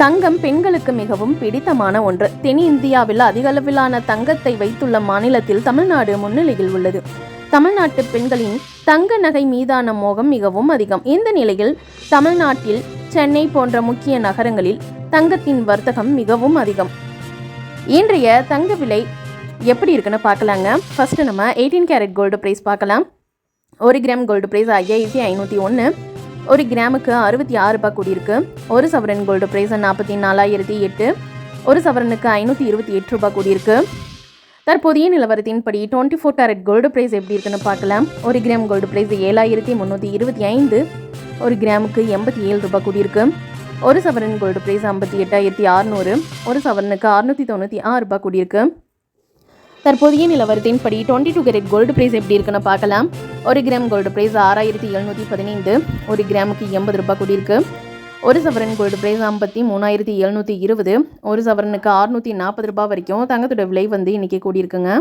தங்கம் பெண்களுக்கு மிகவும் பிடித்தமான ஒன்று. தென் இந்தியாவில் தங்கத்தை வைத்துள்ள மாநிலத்தில் தமிழ்நாடு முன்னிலையில் உள்ளது. தமிழ்நாட்டு பெண்களின் தங்க நகை மீதான மோகம் மிகவும் அதிகம். இந்த நிலையில் தமிழ்நாட்டில் சென்னை போன்ற முக்கிய நகரங்களில் தங்கத்தின் வர்த்தகம் மிகவும் அதிகம். இன்றைய தங்க விலை எப்படி இருக்குன்னு பார்க்கலாங்க. ஃபர்ஸ்ட் நம்ம எயிட்டீன் கேரட் கோல்டு ப்ரைஸ் பார்க்கலாம். ஒரு கிராம் கோல்டு ப்ரைஸ் ஐயாயிரத்தி ஐநூற்றி ஒன்று ஒரு கிராமுக்கு அறுபத்தி ஆறு ரூபாய் கூடியிருக்கு. ஒரு சவரன் கோல்டு ப்ரைஸ் நாற்பத்தி நாலாயிரத்தி எட்டு. ஒரு சவரனுக்கு ஐநூற்றி இருபத்தி எட்டு ரூபாய் கூடியிருக்கு. தற்போதைய நிலவரத்தின்படி twenty four carat gold price எப்படி இருக்குன்னு பார்க்கலாம். ஒரு கிராம் கோல்டு ப்ரைஸ் ஏழாயிரத்தி முந்நூற்றி இருபத்தி ஐந்து. ஒரு கிராமுக்கு எண்பத்தி ஏழு ரூபாய் கூடியிருக்கு. ஒரு சவரன் கோல்டு ப்ரைஸ் ஐம்பத்தி எட்டாயிரத்தி அறுநூறு. ஒரு சவரனுக்கு அறுநூற்றி தொண்ணூற்றி ஆறு ரூபாய் கூடியிருக்கு. தற்போதைய நிலவரத்தின்படி twenty two carat gold price எப்படி இருக்குன்னு பார்க்கலாம். ஒரு கிராம் கோல்டு ப்ரைஸ் ஆறாயிரத்தி எழுநூற்றி பதினைந்து ஒரு கிராமுக்கு எண்பது ரூபாய் கூடியிருக்கு. ஒரு சவரன் கோல்டு ப்ரைஸ் ஐம்பத்தி மூணாயிரத்தி எழுநூற்றி இருபது ஒரு சவரனுக்கு அறுநூற்றி நாற்பது ரூபாய் வரைக்கும் தங்கத்தோட விலை வந்து இன்றைக்கி கூடியிருக்குங்க.